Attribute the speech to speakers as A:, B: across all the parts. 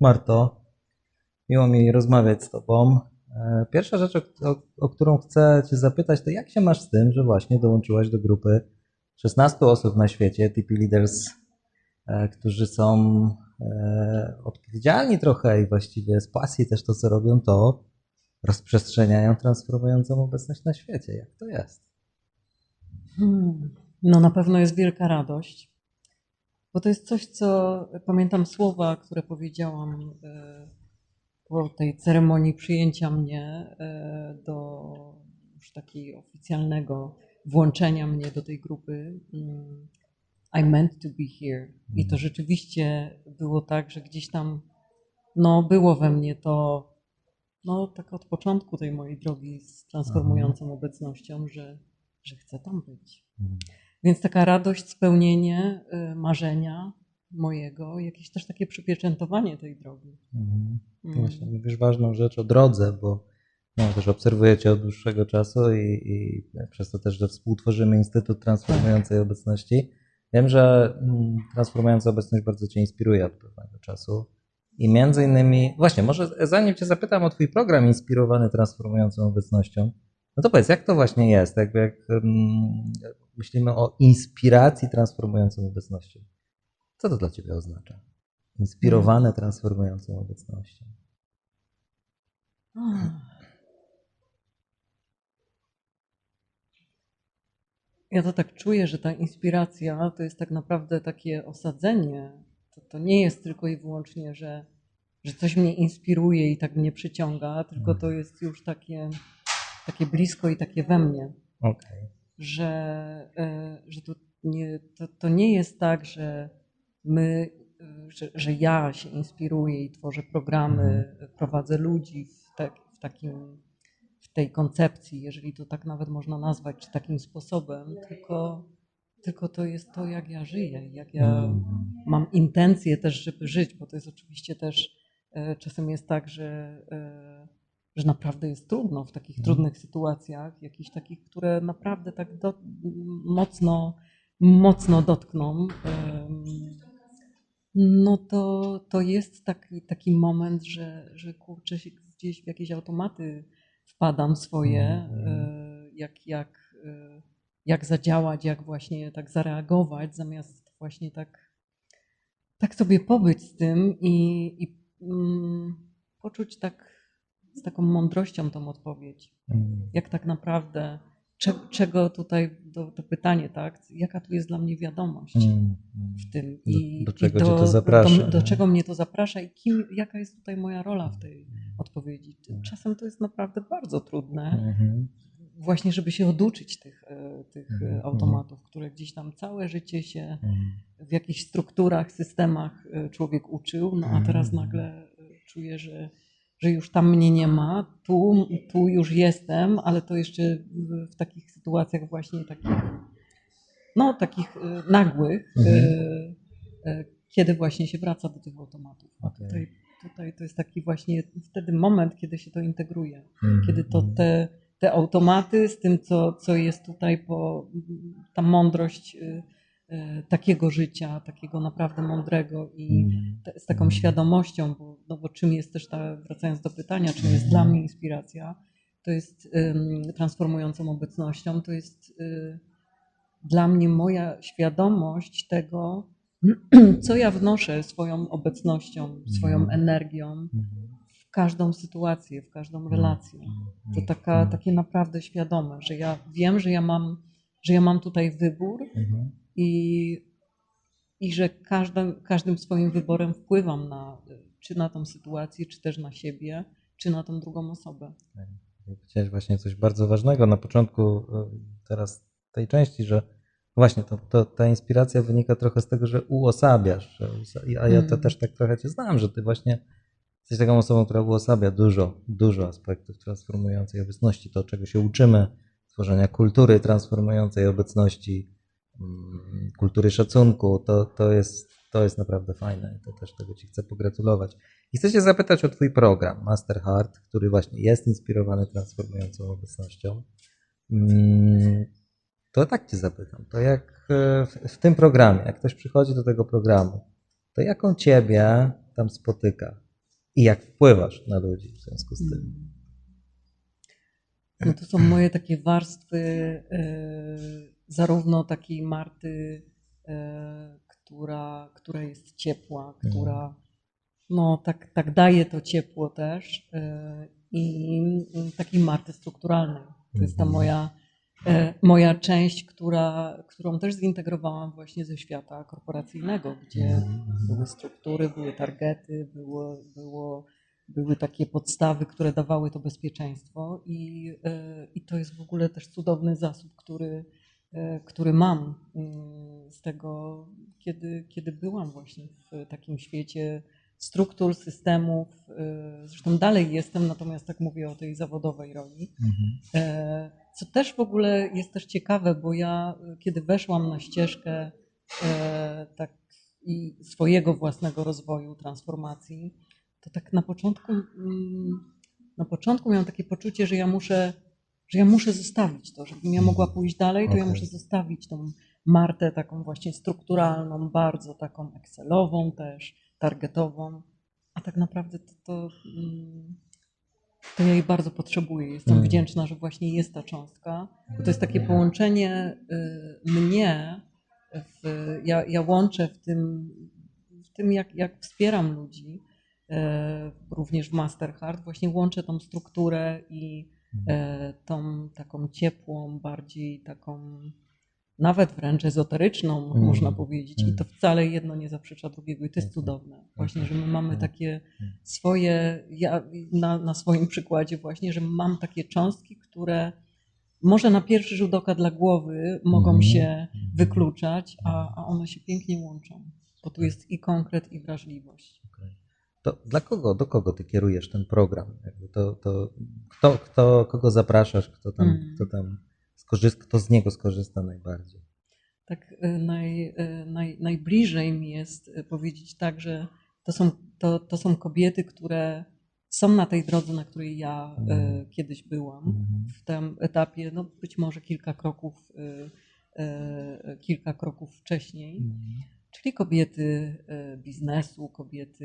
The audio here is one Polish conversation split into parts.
A: Marto, miło mi rozmawiać z Tobą. E, Pierwsza rzecz, o, o, którą chcę Cię zapytać, to jak się masz z tym, że właśnie dołączyłaś do grupy 16 osób na świecie, TP Leaders, e, którzy są e, odpowiedzialni trochę i właściwie z pasji też to, co robią, to rozprzestrzeniają transformującą obecność na świecie. Jak to jest?
B: Hmm. No na pewno jest wielka radość, bo to jest coś, co pamiętam słowa, które powiedziałam e, po tej ceremonii przyjęcia mnie e, do już takiego oficjalnego włączenia mnie do tej grupy. Mm, I meant to be here. I to rzeczywiście było tak, że gdzieś tam no, było we mnie to, no tak od początku tej mojej drogi z transformującą obecnością, że, że chcę tam być. Więc taka radość, spełnienie y, marzenia mojego, jakieś też takie przypieczętowanie tej drogi.
A: Mhm.
B: Mm.
A: Właśnie mówisz ważną rzecz o drodze, bo no, też obserwuję Cię od dłuższego czasu i, i przez to też, że współtworzymy Instytut Transformującej Obecności. Wiem, że mm, transformująca obecność bardzo Cię inspiruje od pewnego czasu. I między innymi, właśnie, może zanim Cię zapytam o Twój program inspirowany transformującą obecnością, no to powiedz, jak to właśnie jest? Jakby jak mm, myślimy o inspiracji transformującą obecnością. Co to dla Ciebie oznacza? Inspirowane transformującą obecnością.
B: Ja to tak czuję, że ta inspiracja to jest tak naprawdę takie osadzenie. To, to nie jest tylko i wyłącznie, że, że coś mnie inspiruje i tak mnie przyciąga, tylko to jest już takie, takie blisko i takie we mnie,
A: Okej.
B: Że, e, że to, nie, to, to nie jest tak, że my, że, że ja się inspiruję i tworzę programy, prowadzę ludzi w, tak, w takim w tej koncepcji, jeżeli to tak nawet można nazwać, czy takim sposobem, tylko, tylko to jest to, jak ja żyję, jak ja
A: Mm.
B: mam intencje też, żeby żyć, bo to jest oczywiście też e, czasem jest tak, że, e, że naprawdę jest trudno w takich trudnych sytuacjach, jakichś takich, które naprawdę tak do, mocno, mocno dotkną. no to, to jest taki, taki moment, że, że kurczę się gdzieś w jakieś automaty wpadam swoje, e, jak, jak, e, jak zadziałać, jak właśnie tak zareagować, zamiast właśnie tak, tak sobie pobyć z tym i, i mm, poczuć tak z taką mądrością tą odpowiedź.
A: Mm.
B: Jak tak naprawdę, cze, czego tutaj, to, to pytanie, tak? Jaka tu jest dla mnie wiadomość?
A: Mm.
B: w tym.
A: Do-
B: I,
A: do
B: i
A: czego cię to zaprasza,
B: Do, do czego mnie to zaprasza i kim, jaka jest tutaj moja rola w tej odpowiedzi. Czasem to jest naprawdę bardzo trudne,
A: Mhm.
B: właśnie żeby się oduczyć tych, e, tych e,
A: Mhm.
B: automatów, które gdzieś tam całe życie się
A: Mm.
B: w jakichś strukturach, systemach e, człowiek uczył, no a teraz nagle czuję, że, że już tam mnie nie ma, tu, tu już jestem, ale to jeszcze w, takich sytuacjach właśnie takich, no takich e, nagłych, e,
A: Mhm.
B: e, kiedy właśnie się wraca do tych automatów.
A: Okej.
B: tutaj, tutaj to jest taki właśnie wtedy moment, kiedy się to integruje,
A: Mm.
B: kiedy to te, te automaty z tym, co, co jest tutaj, po, ta mądrość y, y, takiego życia, takiego naprawdę mądrego i te, z taką świadomością, bo, no bo czym jest też ta, wracając do pytania, czym jest dla mnie inspiracja, to jest transformującą obecnością, to jest y, dla mnie moja świadomość tego, co ja wnoszę swoją obecnością, swoją energią w każdą sytuację, w każdą relację. To taka, takie naprawdę świadome, że ja wiem, że ja mam, że ja mam tutaj wybór
A: Mhm.
B: I, i że każdym, każdym swoim wyborem wpływam na, czy na tą sytuację, czy też na siebie, czy na tą drugą osobę.
A: Powiedziałeś właśnie coś bardzo ważnego na początku e, teraz tej części, że właśnie to, to, ta inspiracja wynika trochę z tego, że uosabiasz. A ja to
B: Mm.
A: też tak trochę cię znam, że ty właśnie jesteś taką osobą, która uosabia dużo, dużo aspektów transformującej obecności. To, czego się uczymy, tworzenia kultury transformującej obecności, kultury szacunku, to, to, jest, to jest naprawdę fajne i to też tego ci chcę pogratulować. I chcę Cię zapytać o Twój program Master Heart, który właśnie jest inspirowany transformującą obecnością. Mm, To tak Cię zapytam, to jak e, w, w tym programie, jak ktoś przychodzi do tego programu, to jaką Ciebie tam spotyka? i jak wpływasz na ludzi w związku z tym.
B: Mm. No to są moje takie warstwy, e, zarówno takiej Marty, e, która, która jest ciepła, która no, tak, tak daje to ciepło też, e, i takiej Marty strukturalnej. To jest ta
A: Mhm.
B: moja, e, moja część, która, którą też zintegrowałam właśnie ze świata korporacyjnego, gdzie
A: Mhm.
B: były struktury, były targety, było, było, były takie podstawy, które dawały to bezpieczeństwo i, i to jest w ogóle też cudowny zasób, który, który mam mm, z tego, kiedy, kiedy byłam właśnie w takim świecie struktur, systemów. e, Zresztą dalej jestem, natomiast tak mówię o tej zawodowej roli.
A: Mhm.
B: E, Co też w ogóle jest też ciekawe, bo ja e, kiedy weszłam na ścieżkę e, tak i swojego własnego rozwoju, transformacji, to tak na początku, mm, na początku miałam takie poczucie, że ja muszę, że ja muszę zostawić to, żebym ja mogła pójść dalej, to ja
A: Okej.
B: muszę zostawić tą Martę taką właśnie strukturalną, bardzo taką Excelową też, targetową, a tak naprawdę to, to mm, to ja jej bardzo potrzebuję. Jestem
A: Mm.
B: wdzięczna, że właśnie jest ta cząstka. Bo to jest takie połączenie y, mnie, w, ja, ja łączę w tym, w tym jak, jak wspieram ludzi, e, również w Mastercard, właśnie łączę tą strukturę i tą taką ciepłą, bardziej taką nawet wręcz ezoteryczną,
A: Mm.
B: można powiedzieć. I
A: Mm.
B: to wcale jedno nie zaprzecza drugiego. I to jest cudowne. Właśnie, że my
A: Mm.
B: mamy takie swoje, ja na, na swoim przykładzie właśnie, że mam takie cząstki, które może na pierwszy rzut oka dla głowy mogą się wykluczać, a, a one się pięknie łączą. Bo tu jest i konkret, i wrażliwość.
A: To dla kogo, do kogo ty kierujesz ten program? To, to, kto, kto, kogo zapraszasz, kto tam,
B: Mm.
A: kto tam skorzysta, kto z niego skorzysta najbardziej?
B: Tak y, naj, y, naj, najbliżej mi jest y, powiedzieć tak, że to są, to, to są kobiety, które są na tej drodze, na której ja
A: Mhm.
B: kiedyś byłam.
A: Mhm.
B: w tym etapie, no być może kilka kroków, kilka kroków wcześniej, czyli kobiety y, biznesu, kobiety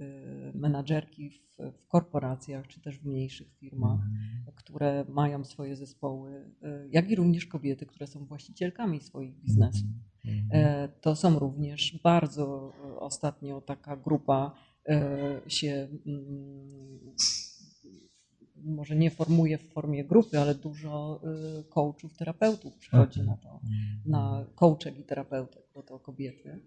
B: y, menadżerki w, w korporacjach, czy też w mniejszych firmach,
A: Mhm.
B: które mają swoje zespoły, y, jak i również kobiety, które są właścicielkami swoich biznesów.
A: Mhm.
B: E, To są również bardzo e, ostatnio taka grupa e, się mm, może nie formuje w formie grupy, ale dużo e, coachów, terapeutów przychodzi na to, na coachek i terapeutek, bo to kobiety.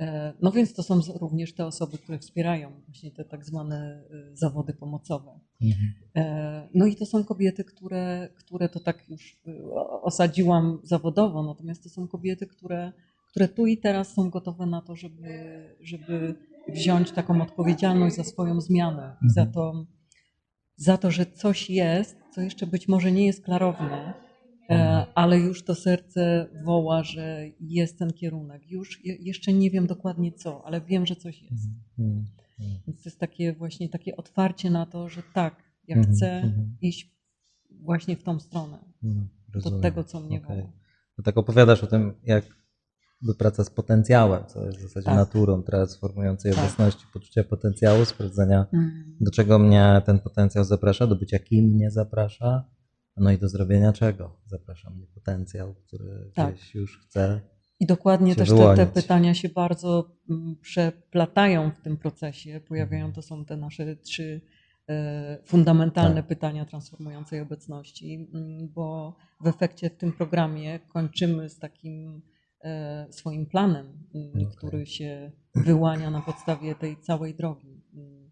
B: E, No więc to są również te osoby, które wspierają właśnie te tak zwane e, zawody pomocowe.
A: Mhm.
B: E, No i to są kobiety, które, które to tak już y, osadziłam zawodowo, natomiast to są kobiety, które, które tu i teraz są gotowe na to, żeby, żeby wziąć taką odpowiedzialność za swoją zmianę i za
A: Mhm.
B: to, za to, że coś jest, co jeszcze być może nie jest klarowne, e, ale już to serce woła, że jest ten kierunek. Już je- jeszcze nie wiem dokładnie co, ale wiem, że coś jest.
A: Mhm. Mhm.
B: Więc to jest takie właśnie takie otwarcie na to, że tak, ja
A: Mhm,
B: chcę
A: mhm.
B: iść właśnie w tą stronę.
A: Mhm.
B: Do tego, co mnie
A: Okej.
B: woła.
A: To tak opowiadasz o tym, jak by praca z potencjałem, co jest w zasadzie
B: Tak.
A: naturą transformującej
B: Tak.
A: obecności, poczucia potencjału, sprawdzenia,
B: Mm.
A: do czego mnie ten potencjał zaprasza, do bycia kim mnie zaprasza, no i do zrobienia czego zaprasza mnie potencjał, który
B: Tak.
A: gdzieś już chce.
B: I dokładnie też te, te pytania się bardzo mm, przeplatają w tym procesie. Pojawiają
A: Mhm.
B: to są te nasze trzy e, fundamentalne
A: Tak.
B: pytania transformującej obecności, mm, bo w efekcie w tym programie kończymy z takim swoim planem, mm,
A: Okej.
B: który się wyłania na podstawie tej całej drogi, mm,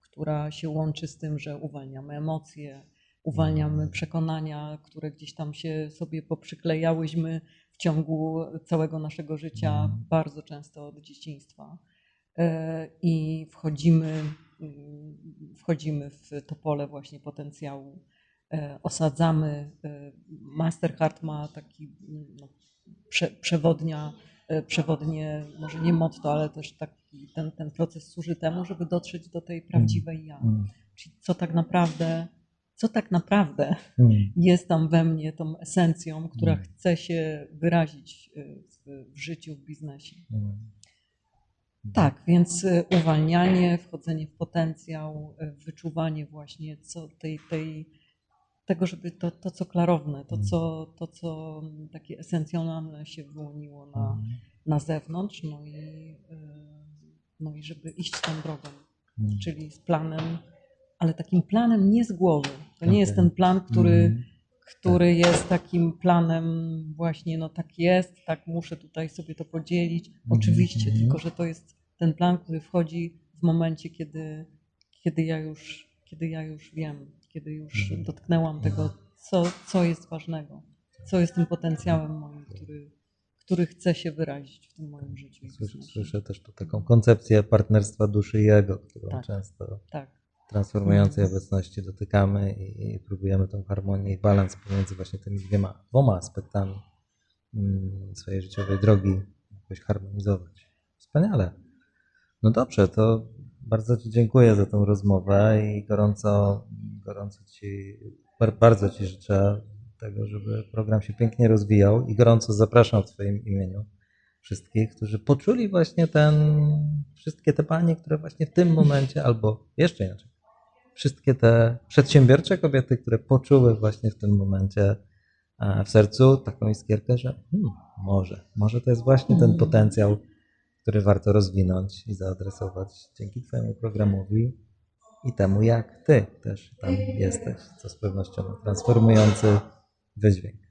B: która się łączy z tym, że uwalniamy emocje, uwalniamy
A: Mhm.
B: przekonania, które gdzieś tam się sobie poprzyklejałyśmy w ciągu całego naszego życia, bardzo często od dzieciństwa. E, I wchodzimy, mm, wchodzimy w to pole właśnie potencjału, e, osadzamy. e, Mastercard ma taki mm, no, prze, przewodnia, e, przewodnie, może nie motto, ale też taki, ten, ten proces służy temu, żeby dotrzeć do tej prawdziwej ja.
A: Mm.
B: Czyli co tak naprawdę, co tak naprawdę
A: Mm.
B: jest tam we mnie tą esencją, która
A: Mm.
B: chce się wyrazić y, w, w życiu, w biznesie.
A: Mm.
B: Tak, więc y, uwalnianie, wchodzenie w potencjał, wyczuwanie właśnie co tej, tej, tego, żeby to, to co klarowne, to co, to, co mm, takie esencjonalne się wyłoniło na,
A: Mhm.
B: na zewnątrz, no i, y, no i żeby iść tą drogą,
A: Mhm.
B: czyli z planem, ale takim planem nie z głowy. To nie jest ten plan, który, który jest takim planem właśnie, no tak jest, tak muszę tutaj sobie to podzielić. Oczywiście,
A: mhm.
B: tylko że to jest ten plan, który wchodzi w momencie, kiedy, kiedy, ja, już, kiedy ja już wiem, kiedy już
A: Mhm.
B: dotknęłam tego, co, co jest ważnego, co jest tym potencjałem moim, który, który chce się wyrazić w tym moim życiu.
A: Słyszę, słyszę też tu taką koncepcję partnerstwa duszy i ego, którą
B: Tak.
A: często
B: Tak,
A: w transformującej obecności dotykamy i, i próbujemy tą harmonię i balans pomiędzy właśnie tymi dwiema, dwoma aspektami mm, swojej życiowej drogi jakoś harmonizować. Wspaniale. No dobrze, to bardzo Ci dziękuję za tą rozmowę i gorąco, gorąco Ci, bar- bardzo Ci życzę tego, żeby program się pięknie rozwijał i gorąco zapraszam w Twoim imieniu wszystkich, którzy poczuli właśnie ten, wszystkie te panie, które właśnie w tym momencie, albo jeszcze inaczej, wszystkie te przedsiębiorcze kobiety, które poczuły właśnie w tym momencie e, w sercu taką iskierkę, że hmm, może, może to jest właśnie ten
B: Mm.
A: potencjał, który warto rozwinąć i zaadresować dzięki Twojemu programowi i temu, jak Ty też tam jesteś, co z pewnością transformujący wydźwięk.